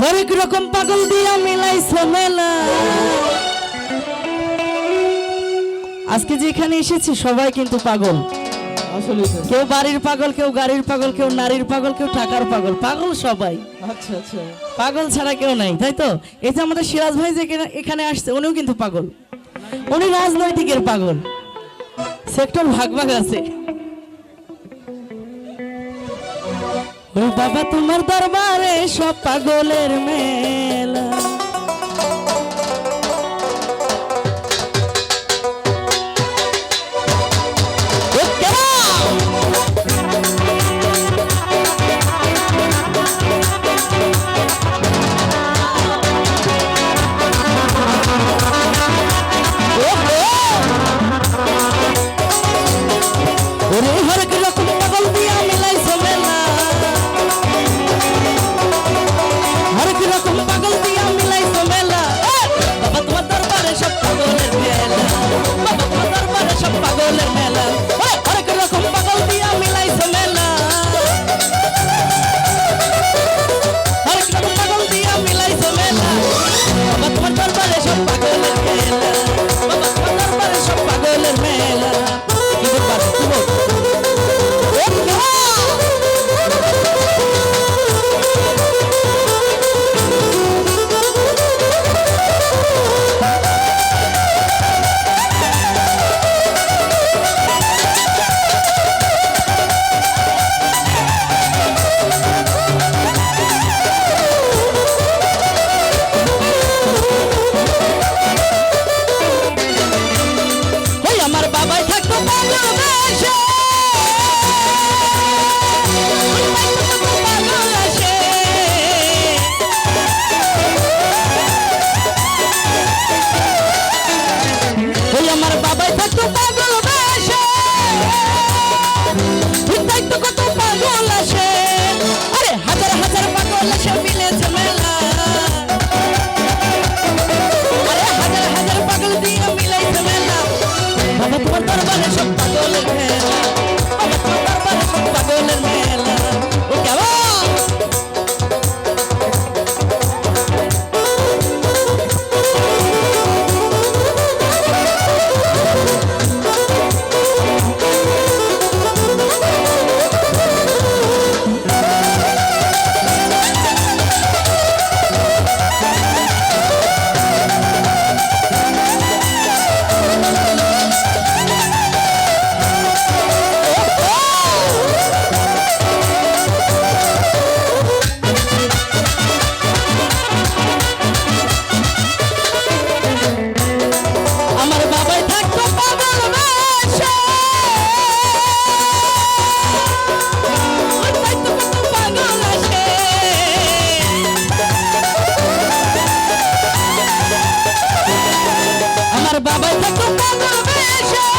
হরেক রকম পাগল দিয়া মিলাইছো মেলা? আজকে যেখানে এসেছি সবাই কিন্তু পাগল। কেউ বাড়ির পাগল কেউ গাড়ির পাগল কেউ নারীর পাগল কেউ টাকার পাগল। পাগল সবাই। আচ্ছা, আচ্ছা। পাগল ছাড়া কেউ নাই তাই তো? এই যে আমাদের সিরাজ ভাই যে এখানে আসছে উনিও কিন্তু পাগল। উনি রাজনৈতিকের পাগল। সেক্টর ভাগ ভাগ আছে। ও বাবা তোমার দরবারে সব পাগলের মেলা। Melon, Melon. Cabeça com cabelo veja.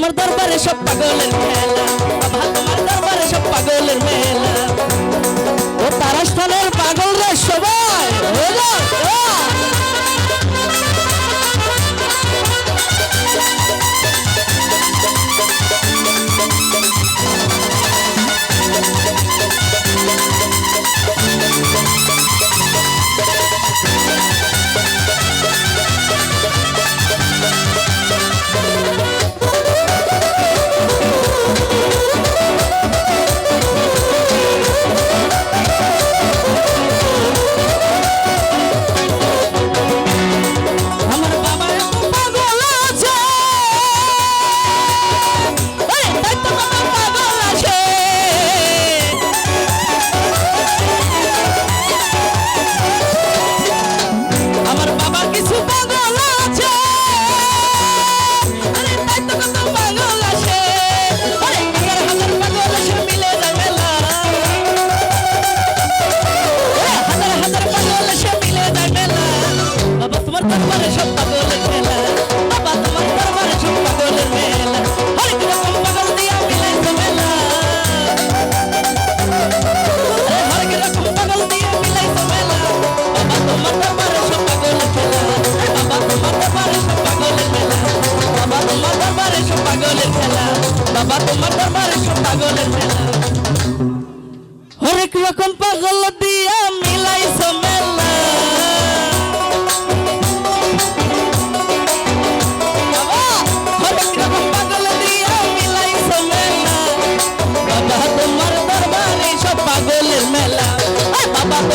তোমার দরবারে সব পাগলের মেলা। বাবা তোমার দরবারে সব পাগলের মেলা।